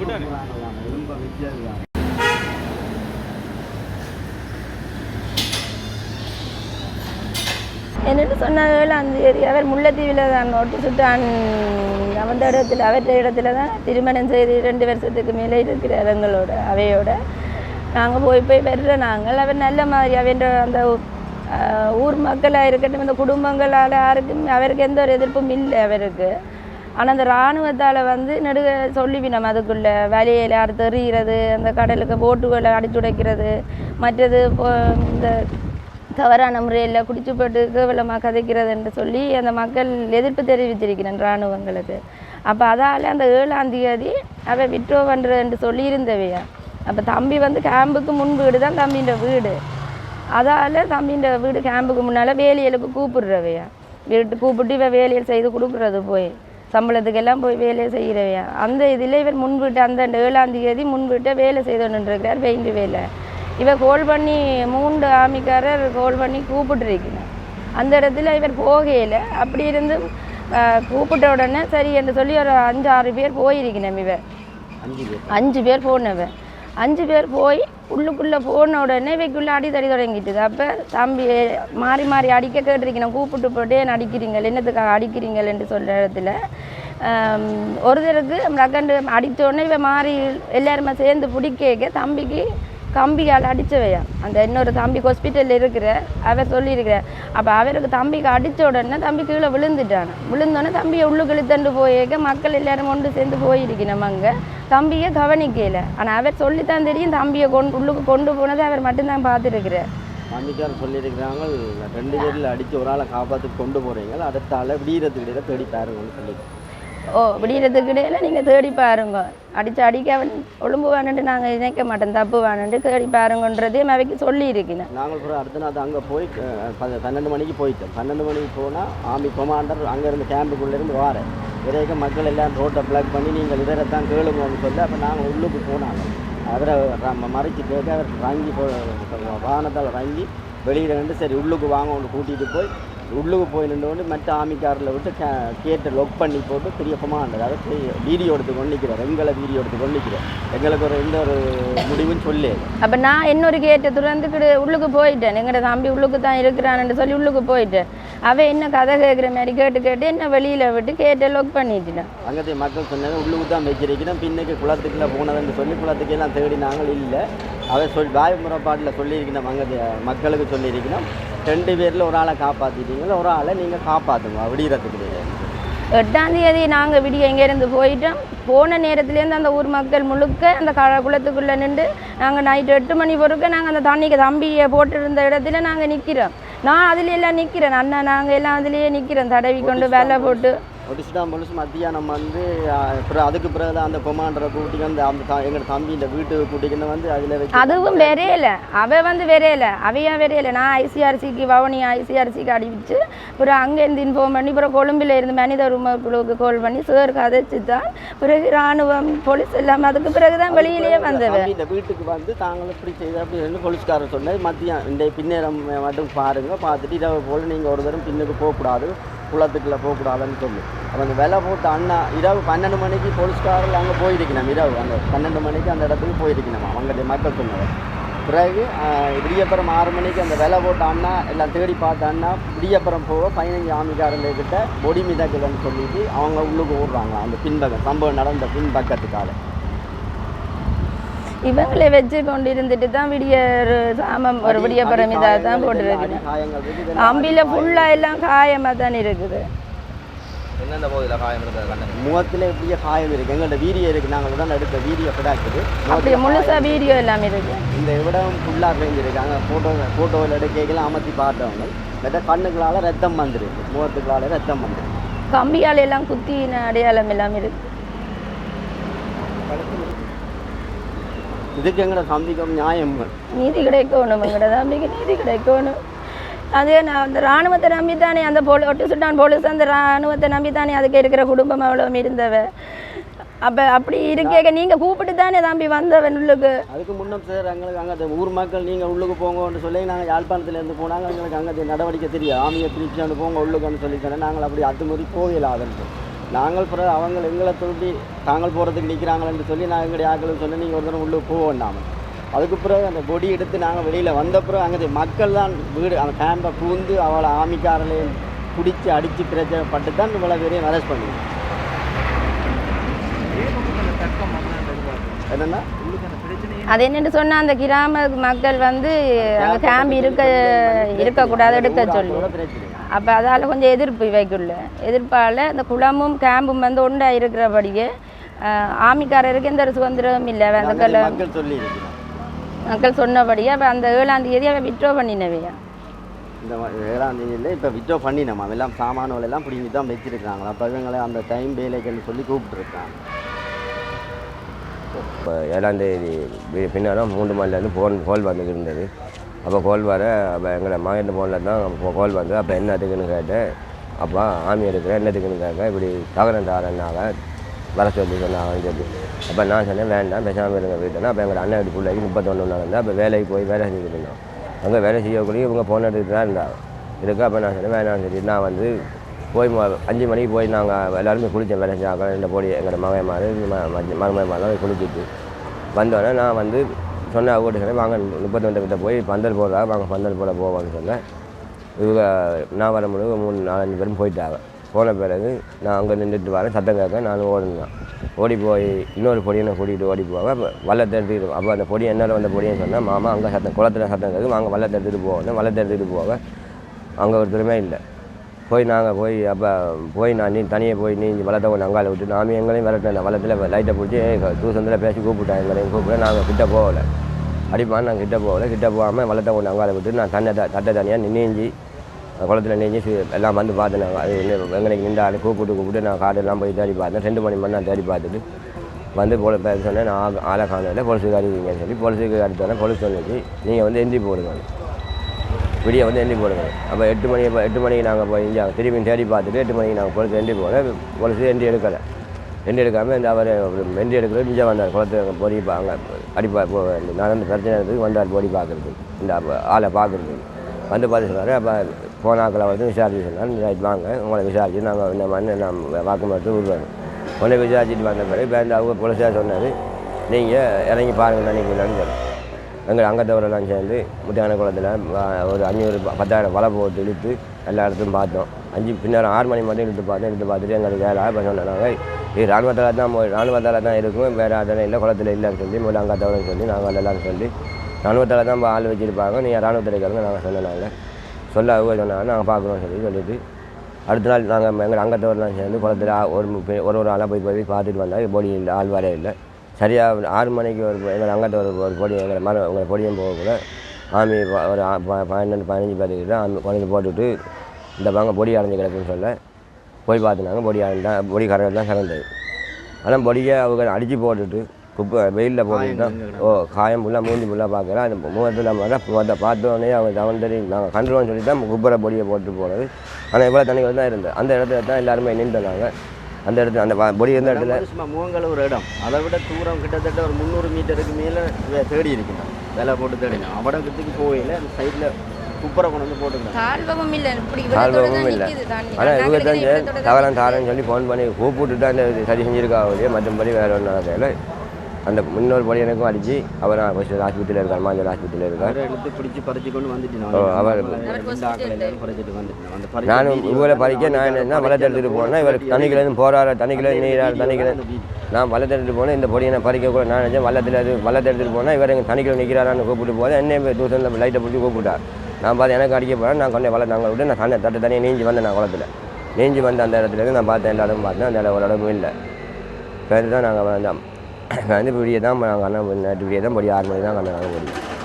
எலும்ப வச்சது என்னென்னு சொன்னார்கள் அந்த ஏரியா அவர் முல்லைத்தீவில் தான் ஒட்டு சுட்டான் அவந்த இடத்துல அவற்ற இடத்துல தான் திருமணம் செய்து ரெண்டு வருஷத்துக்கு மேலே இருக்கிற எங்களோட அவையோட. நாங்கள் போய் போய் வர்ற நாங்கள். அவர் நல்ல மாதிரி அவன் அந்த ஊர் மக்களாக இருக்கட்டும் இந்த குடும்பங்களால் யாருக்கும் அவருக்கு எந்த ஒரு எதிர்ப்பும் இல்லை அவருக்கு. ஆனால் அந்த இராணுவத்தால் வந்து நெடுக சொல்லிவினோம் அதுக்குள்ளே. வலையில் அடுத்து எறிகிறது அந்த கடலுக்கு போட்டுகளை அடிச்சுடைக்கிறது மற்றது இப்போ இந்த தவறான முறையில் குடிச்சு போட்டு கேவலமாக கதைக்கிறது என்று சொல்லி அந்த மக்கள் எதிர்ப்பு தெரிவிச்சிருக்கிறேன் இராணுவங்களுக்கு. அப்போ அதால் அந்த ஏழாம் தேதி அவ விட்ரோ பண்ணுறதுன்னு அப்போ தம்பி வந்து கேம்புக்கு முன் வீடு தான் தம்பின்ற வீடு. அதால் தம்பின்ற வீடு கேம்புக்கு முன்னால் வேலியலுக்கு கூப்பிடுறவையா. வீட்டு கூப்பிட்டு இவ வேலையில் செய்து கொடுக்குறது போய். சம்பளத்துக்கெல்லாம் போய் வேலையை செய்கிறவையா? அந்த இதில் இவர் முன்வீட்டு அந்த ஏழாம் தேதி முன்வீட்டை வேலை செய்து கொண்டுருக்கிறார் பெயிண்ட் வேலை. இவ கோல் பண்ணி மூன்று ஆமிக்காரர் கோல் பண்ணி கூப்பிட்டுருக்கணும் அந்த இடத்துல இவர் போகையில் அப்படி இருந்து கூப்பிட்ட உடனே சரி என்று சொல்லி ஒரு அஞ்சு ஆறு பேர் போயிருக்கணும் இவ அஞ்சு பேர். அஞ்சு பேர் போனவன் அஞ்சு பேர் போய் உள்ளுக்குள்ளே போன உடனே இவைக்குள்ளே தடி தொடங்கிட்டுது. அப்போ தம்பி மாறி மாறி அடிக்க கேட்டிருக்கணும் கூப்பிட்டு போட்டு என்ன அடிக்கிறீங்கள் என்னத்துக்காக அடிக்கிறீங்கள் என்று சொல்கிற இடத்துல ஒருத்தருக்கு ரக்கண்டு அடித்தோடனே இவன் மாறி எல்லாருமே சேர்ந்து பிடிக்க தம்பிக்கு கம்பியால் அடித்தவையா? அந்த இன்னொரு தம்பி ஹாஸ்பிட்டலில் இருக்கிற அவர் சொல்லியிருக்கிற அப்போ அவருக்கு தம்பிக்கு அடித்த உடனே தம்பி கீழே விழுந்துட்டான். விழுந்தோடனே தம்பியை உள்ளுக்கு இழுத்துட்டு போயிருக்க மக்கள் எல்லாரும் ஒன்று சேர்ந்து போயிருக்கணும் அங்கே. தம்பியை கவனிக்கல. ஆனால் அவர் சொல்லித்தான் தெரியும் தம்பியை கொண்டு உள்ளுக்கு கொண்டு போனதை அவர் மட்டும்தான் பார்த்துருக்கிறார். மாமிக்கார் சொல்லியிருக்கிறாங்க ரெண்டு பேரில் அடித்து ஒரு ஆளை காப்பாற்றி கொண்டு போகிறீங்க அடுத்த ஆளை விடியறதுக்கிட்ட தேடி பாருங்கன்னு சொல்லியிருக்கேன் ஓ விடியறதுக்கு இடையில நீங்கள் தேடி பாருங்க. அடித்து அடிக்க ஒழும்பு வேணுன்ட்டு நாங்கள் நினைக்க மாட்டோம் தப்பு வேணுன்ட்டு தேடி பாருங்கன்றதே அவைக்கு சொல்லியிருக்கிறேன். நாங்கள் கூட அடுத்த நாள் அங்கே போய் ப- பன்னெண்டு மணிக்கு போயிட்டோம். பன்னெண்டு மணிக்கு போனால் ஆர்மி கொமாண்டர் அங்கேருந்து கேம்புக்குள்ளேருந்து வார விரைக்க மக்கள் எல்லாம் ரோட்டை பிளாக் பண்ணி நீங்கள் இதரைத்தான் கேளுங்கன்னு சொல்லி அப்போ நாங்கள் உள்ளுக்கு போனாங்க. அவரை நம்ம மறைச்சி கேட்க அவர் ரங்கி போ வாகனத்தால் ரங்கி வெளியில் நின்று சரி உள்ளுக்கு வாங்க ஒன்று கூட்டிகிட்டு போய் உள்ளுக்கு போய் நின்று மற்ற ஆமிக்காரில் விட்டு கே கேட்டை லொக் பண்ணி போட்டு பெரிய கொமாண்டர் அதாவது வீடியோ எடுத்து கொண்டு நிற்கிறார் எங்களை வீடியோ எடுத்து கொண்டு நிற்கிறார் எங்களுக்கு ஒரு எந்த ஒரு முடிவும் சொல்லு. அப்போ நான் இன்னொரு கேட்டை துறந்துக்கிட்டு உள்ளுக்கு போயிட்டேன். எங்கட தம்பி உள்ளுக்கு தான் இருக்கிறான்னு சொல்லி உள்ளுக்கு போயிட்டேன். அவன் என்ன கதை கேட்குற மாதிரி கேட்டு கேட்டு என்ன வெளியில் விட்டு கேட்டை லொக் பண்ணிட்டுட்டேன் அங்கத்தை மக்கள் சொன்னாங்க உள்ளுக்கு தான் வச்சிருக்கிறோம் பின்னுக்கு குளத்துக்குள்ள போனதுன்னு சொல்லி குளத்துக்கு எல்லாம் தேடி நாங்கள் இல்லை. அதை சொல் வாய் முறைப்பாட்டில் சொல்லியிருக்கணும் அங்கே மக்களுக்கு சொல்லியிருக்கணும். ரெண்டு பேரில் ஒரு ஆளை காப்பாற்றிட்டீங்களா ஒரு ஆளை நீங்கள் காப்பாற்றுங்க எட்டாம் தேதி நாங்கள் விடிய இங்கேருந்து போயிட்டோம். போன நேரத்துலேருந்து அந்த ஊர் மக்கள் முழுக்க அந்த க குளத்துக்குள்ளே நின்று நாங்கள் நைட்டு எட்டு மணி பொறுக்க நாங்கள் அந்த தண்ணிக்கு தம்பியை போட்டிருந்த இடத்துல நாங்கள் நிற்கிறோம் நான் அதுல எல்லாம் நிற்கிறேன் அண்ணா நாங்கள் எல்லாம் அதுலேயே நிற்கிறோம் தடவி கொண்டு வேலை போட்டு. ஒடிச்சுட்டான் பொலிஸ் மத்தியானம் வந்து அப்புறம் அதுக்கு பிறகு தான் அந்த கொமாண்டரை கூட்டிக்கு வந்து அந்த எங்களோட தம்பி இந்த வீட்டுக்கு கூட்டிக்கின்னு வந்து அதில் வச்சு அதுவும் வெறையில அவ வந்து வெறையில அவையா வெறையில நான் ஐசிஆர்சிக்கு வவுனி ஐசிஆர்சிக்கு அடிச்சு அப்புறம் அங்கேருந்து இன்ஃபார்ம் பண்ணி அப்புறம் கொழும்புல இருந்து மனித உரிமைக்குழுவுக்கு கால் பண்ணி சார் கதைச்சு தான் பிறகு ராணுவம் போலீஸ் எல்லாம் அதுக்கு பிறகு தான் வெளியிலேயே வந்தவ தம்பி இந்த வீட்டுக்கு வந்து தாங்களும் இப்படி செய்த அப்படின்னு போலீஸ்காரர் சொன்னது மதியம் இந்த பின்னேரம் மட்டும் பாருங்க பார்த்துட்டு இரவு போல் நீங்கள் ஒரு தரம் பின்னுக்கு போகக்கூடாது. குளத்துக்குள்ளே போகக்கூடாதுன்னு சொல்லி. அப்போ அந்த விலை போட்ட அண்ணா இரவு பன்னெண்டு மணிக்கு போலீஸ்காரில் அங்கே போயிருக்கணும். இரவு அந்த பன்னெண்டு மணிக்கு அந்த இடத்துக்கு போயிருக்கணும். அவங்களுடைய மக்கள் சொன்னது. பிறகு விடியப்புறம் ஆறு மணிக்கு அந்த விலை போட்ட அண்ணா எல்லாம் தேடி பார்த்த அண்ணா விடியப்புறம் போக பதினஞ்சு ஆமிக்காரங்கக்கிட்ட பொடி மிதக்குதுன்னு சொல்லிட்டு அவங்க உள்ளுக்கு ஓடுறாங்க. அந்த பின்பக்கம் சம்பவம் நடந்த பின்பக்கத்துக்காக. இவங்களை வச்சு கொண்டு இருந்துட்டு தான் விடிய ஒரு சாமம் ஒரு விடிய பரமிதா தான் இருக்கு அம்பியில் ஃபுல்லாக எல்லாம் காயமாக தான் இருக்குது. முகத்தில் எப்படியே காயம் இருக்குது எங்கள்கிட்ட வீடியோ இருக்குது நாங்கள் உடனே எடுத்த வீடியோ கிடாக்குது அப்படி முழுசா வீடியோ எல்லாம் இருக்கு. இந்த இடம் ஃபுல்லாக பேஞ்சிருக்காங்க ஃபோட்டோ ஃபோட்டோவில் எடுக்கலாம் அமர்த்தி பார்த்தவங்க. மற்ற கண்ணுக்களால் ரத்தம் வந்துருக்கு. முகத்துக்களால் ரத்தம் வந்துருக்கு. கம்பியால் எல்லாம் குத்தின அடையாளம் எல்லாம் இருக்கு. இதுக்கு எங்கட சந்திக்கும் நியாயம்? நீதி கிடைக்கணும் எங்கட தம்பிக்கு நீதி கிடைக்கணும். அதே நான் அந்த இராணுவத்தை நம்பி தானே அந்த போலி ஒட்டு சுட்டான் போலீஸ் அந்த இராணுவத்தை நம்பி தானே அதுக்கு இருக்கிற குடும்பம் அவ்வளோ இருந்தவ? அப்போ அப்படி இருக்கேக்க நீங்கள் கூப்பிட்டு தானே தம்பி வந்தவன் உள்ளுக்கு? அதுக்கு முன்னம் சார் எங்களுக்கு அங்கே ஊர் மக்கள் நீங்கள் உள்ளுக்கு போங்கன்னு சொல்லி நாங்கள் யாழ்ப்பாணத்துலேருந்து போனாங்க. எங்களுக்கு அங்கே நடவடிக்கை தெரியும். ஆமியை பிரிச்சாண்டு போங்க உள்ளுக்குன்னு சொல்லி சொன்னேன் நாங்கள் அப்படி அத்துமுறை போகலாதுன்னு நாங்கள் பிறகு அவங்க எங்களை தூண்டி தாங்கள் போகிறதுக்கு நிற்கிறாங்களேன்னு சொல்லி நான் எங்களுடைய ஆக்களுக்கு சொன்னேன். நீங்கள் ஒரு தடவை உள்ளே போக வேண்டாமல் அதுக்கு பிறகு அந்த கொடி எடுத்து நாங்கள் வெளியில் வந்த பிறகு அங்கே மக்கள் தான் வீடு அந்த கேம்பை பூந்து அவளை ஆமிக்காரலையும் பிடிச்சி அடித்து பிரச்சனைப்பட்டு தான் இவ்வளோ பேரையும் அரெஸ்ட் பண்ணுவோம் என்னென்னா? அது என்னென்னு சொன்னால் அந்த கிராம மக்கள் வந்து அங்கே கேம்ப் இருக்க இருக்கக்கூடாது எடுக்க சொல்லி. பிரச்சனை அப்போ அதால் கொஞ்சம் எதிர்ப்பு இவைக்குள்ள. எதிர்ப்பால் இந்த குளமும் கேம்பும் வந்து ஒன்றா இருக்கிறபடியே ஆமிக்காரருக்கு எந்த ஒரு சுதந்திரமும் இல்லை. அந்த மக்கள் சொல்லி இருக்கிறோம் மக்கள் சொன்னபடியே அப்போ அந்த ஏழாம் தேதி அவன் விட்ரோ பண்ணினவையா? இந்த ஏழாம் தேதியில் இப்போ விட்ரோ பண்ணினோம். எல்லாம் சாமான்கள் எல்லாம் பிடிங்கி தான் வச்சிருக்காங்க. அப்போ இவங்களை அந்த டைம் வேலைகள்னு சொல்லி கூப்பிட்டுருக்காங்க. இப்போ ஏழாம் தேதி பி- பின்னாலும் மூன்று மணிலேருந்து ஃபோன் கால் வந்துட்டு இருந்தது. அப்போ கோல் வர அப்போ எங்களை மகன் ஃபோனில் தான் அப்போ கோல் வந்து அப்போ என்னத்துக்குன்னு கேட்டேன். அப்பா ஆமி எடுக்கிறேன் என்னத்துக்குன்னு கேட்க இப்படி தகரம் தாரன்னாக வர சொல்லி சொன்னாங்கன்னு சொல்லி. அப்போ நான் சொன்னேன் வேண்டாம் பேசாமல் இருங்க வீட்டுனா அப்போ எங்கள் அண்ணன் வீட்டு பிள்ளைக்கு முப்பத்தொன்று நடந்தா அப்போ வேலைக்கு போய் வேலை செஞ்சுட்டு இருந்தோம் அங்கே வேலை செய்யக்கூடிய இவங்க ஃபோன் எடுத்துகிட்டு தான் இருந்தாங்க இதுக்கு அப்போ நான் சொன்னேன் வேணாம்னு சொல்லி. நான் வந்து போய் அஞ்சு மணிக்கு போய் நாங்கள் எல்லாருமே குளித்தேன் வேலை செஞ்சாங்க இந்த போடி எங்களோட மகன் மாதிரி மருமை மாதிரிலாம் குளிச்சுட்டு வந்தோடனே நான் வந்து சொன்ன அவங்ககிட்ட சொன்னேன் வாங்க முப்பத்தொண்டு கிட்ட போய் பந்தல் போடுறா வாங்க பந்தல் போட போவோம்னு சொன்னேன். இவங்க நான் வர முடிவு மூணு நாலஞ்சு பேரும் போயிட்டாங்க. போன பிறகு நான் அங்கே நின்றுட்டு வரேன் சத்தம் கேட்க நானும் ஓடினேன். ஓடி போய் இன்னொரு பொடியனை கூட்டிகிட்டு ஓடி போவேன். வள்ளத்தை எடுத்துக்கிட்டு அப்போ அந்த பொடி என்னால் வந்த பொடியன்னு சொன்னால் மாமா அங்கே சத்தம் குளத்துல சத்தம் கேட்கு வாங்க வள்ளத்தை எடுத்துகிட்டு போவேன் வள்ளத்தை எடுத்துகிட்டு போவேன். அங்கே ஒருத்தருமே இல்லை. போய் நாங்கள் போய் அப்போ போய் நான் நீ தனியாக போய் நீ வளத்தை கொண்டு அங்கால விட்டு நாம எங்களையும் விரட்டினேன் வளத்தில் லைட்டை பிடிச்சி தூசந்தில் பேசி கூப்பிட்டேன் எங்களையும் கூப்பிட. நாங்கள் கிட்ட போகலை. அடிப்பான் நாங்கள் கிட்ட போகல. கிட்ட போகாமல் வளத்தை கொண்டு அங்கால விட்டு நான் தன்னை த தட்டை தனியாக நீஞ்சி குளத்துல நீஞ்சி எல்லாம் வந்து பார்த்தேன் அது என்ன எங்களுக்கு நின்றாலும் கூப்பிட்டு கூப்பிட்டு நான் காடெல்லாம் போய் தேடி பார்த்தேன். ரெண்டு மணி மணி நான் தேடி பார்த்துட்டு வந்து போல பேச சொன்னேன். நான் ஆளை காணல பொலிசுக்கு அறிவிங்கன்னு சொல்லி பொலிசுக்கு அடுத்தோடனே பொலிஸ் சொன்னிச்சு நீங்கள் வந்து எந்திரி போடுங்க. விடிய வந்து எண்ணி போடுங்க. அப்போ எட்டு மணி எட்டு மணிக்கு நாங்கள் போய் இங்கே திரும்பி தேடி பார்த்துட்டு எட்டு மணிக்கு நாங்கள் பொழுது எண்டி போனேன் பொழுது எண்டி எடுக்கலை. எண்டி எடுக்காமல் இந்த அவர் எண்டி எடுக்கிறது இங்கே வந்தார். குளத்தை பொடி அங்கே அடிப்பா போ நடந்த பிரச்சனை இருந்தது வந்தார் பொடி பார்க்குறது இந்த ஆளை பார்க்குறது வந்து பார்த்து சொன்னார் அப்போ போனாக்களை வந்து விசாரிச்சு சொன்னார் ரைட் வாங்க. உங்களை விசாரிச்சு நாங்கள் இந்த மாதிரி நாம் வாக்குமூலத்தை விடுவாங்க உடனே விசாரிச்சுட்டு வந்த பிறகு இப்போ இந்த அவங்க போலீஸாக சொன்னார். நீங்கள் இறங்கி பாருங்கள் நினைக்கிறேன்னு சொன்னேன் எங்கள் அங்கத்தவரெல்லாம் சேர்ந்து முத்தியான குளத்தில் ஒரு அஞ்சூறு பத்தாயிரம் வலை போட்டு இழுத்து எல்லா இடத்தையும் பார்த்தோம். அஞ்சு பின்னர் ஆறு மணி மட்டும் இழுத்து பார்த்தோம். இழுத்து பார்த்துட்டு எங்களுக்கு வேலை இப்போ சொன்னாங்க. இது இராணுவத்தில் தான் போய் தான் இருக்கும். வேறு அதெல்லாம் இல்லை குளத்தில் இல்லைன்னு சொல்லி முதல்ல அங்கத்தவரன்னு சொல்லி நாங்கள் எல்லாரும் சொல்லி இராணுவத்தில் தான் ஆள் வச்சுருப்பாங்க. நீங்கள் இராணுவத்தில் இருக்கிறவங்க நாங்கள் சொன்னாங்க சொல்ல அவங்க சொன்னாங்க. நாங்கள் பார்க்குறோம் சொல்லி சொல்லிட்டு அடுத்த நாள் நாங்கள் எங்கள் அங்கத்தவரெலாம் சேர்ந்து குளத்தில் ஒரு ஒரு ஒரு ஆளாக போய் போய் பார்த்துட்டு வந்தால் போடி இல்லை ஆள் வர இல்லை. சரியாக ஆறு மணிக்கு ஒரு எங்கள் அங்கத்தை ஒரு ஒரு பொடி எங்களை மரம் உங்களை பொடியும் போகக்கூட ஆமி ஒரு பன்னெண்டு பதினஞ்சு பேர்த்துக்கிட்ட ஆமி குழந்தை போட்டுவிட்டு இந்த பாங்க பொடி அடைஞ்சு கிடக்குன்னு சொல்ல போய் பார்த்துனாங்க பொடி அடைஞ்சா பொடி கரையில் தான் சிறந்தது. ஆனால் பொடியை அவங்க அடித்து போட்டுட்டு குப்பை வெயிலில் போட்டுட்டு தான் ஓ காயம் ஃபுல்லாக மூஞ்சி ஃபுல்லாக பார்க்குறேன் அந்த முகத்தில் மட்டும் முகத்தை பார்த்தோன்னே அவங்க தவன் தெரியும். நாங்கள் கண்டுருவோம்னு சொல்லி தான் குப்பரை பொடியை போட்டு போனது. ஆனால் இவ்வளோ தண்ணிகள் தான் இருந்தது. அந்த இடத்துல தான் எல்லாருமே நின்றுனாங்க. அந்த இடத்துல அந்த பொடி இருந்த இடத்துல. சும்மா முகங்கள் ஒரு இடம். அதை விட தூரம் கிட்டத்தட்ட ஒரு முந்நூறு மீட்டருக்கு மேலே தேடி இருக்கணும். வேலை போட்டு தேடினோம் அவடத்துக்கு போகல அந்த சைடில் குப்பரை கொண்டு வந்து போட்டுக்கிறேன் தாழ்வமும் இல்லை. இல்லை. ஆனால் இவங்க தான் சரி, தவறான் தாரேன்னு சொல்லி ஃபோன் பண்ணி கூப்பிட்டு தான் சரி செஞ்சிருக்கா மற்றபடி வேறு ஒன்றும் நடக்கல அந்த முன்னோர் படி எனக்கும் அடிச்சு அவர் ஃபஸ்ட்டு ஹாஸ்பிட்டலில் இருக்கார் மாஞ்சல் ஹாஸ்பிட்டலில் இருக்கார். அவரை எடுத்து பிடிச்சி பறிச்சு கொண்டு வந்துட்டேன் ஓ, அவர் பறிச்சிட்டு வந்துட்டேன் அந்த பறிச்சு நானும் இவரை பறிக்க நான் என்ன வளர்த்து எடுத்துகிட்டு போனேன் இவர் தண்ணிக்கிலேருந்து போகிறாரு தண்ணிக்கிலே நீரார் தண்ணிக்கிலே நான் வளர்த்து எடுத்துகிட்டு போனேன் இந்த பொடியை நான் பறிக்க கூட நான் நினச்சேன் வள்ளத்தில் அது வளர்த்து எடுத்துகிட்டு போனால் இவர் எங்கள் தண்ணிக்கில் நிற்கிறாரான்னு கூப்பிட்டு போது என்னையும் தூசனில் லைட்டை பிடிச்சி கூப்பிட்டார். நான் பார்த்து எனக்கு அடிக்க போகிறேன் நான் கொண்டே வளர்த்து அங்கே விட்டு நான் தண்ணி தட்டு தண்ணியை நீஞ்சி வந்தேன் நான் குளத்துல. நீஞ்சி வந்த அந்த இடத்துல இருந்து நான் பார்த்தேன் எல்லா இடமும் பார்த்தேன் அந்த இடம் ஒரு இடமும் இல்லை. பேர் தான் நாங்கள் வந்தோம். நான் வந்து இப்படியே தான் நாங்கள் அண்ணன் நேற்று இப்படியே தான் படி ஆறு மணி தான் கண்ணா நாங்கள் முடியும்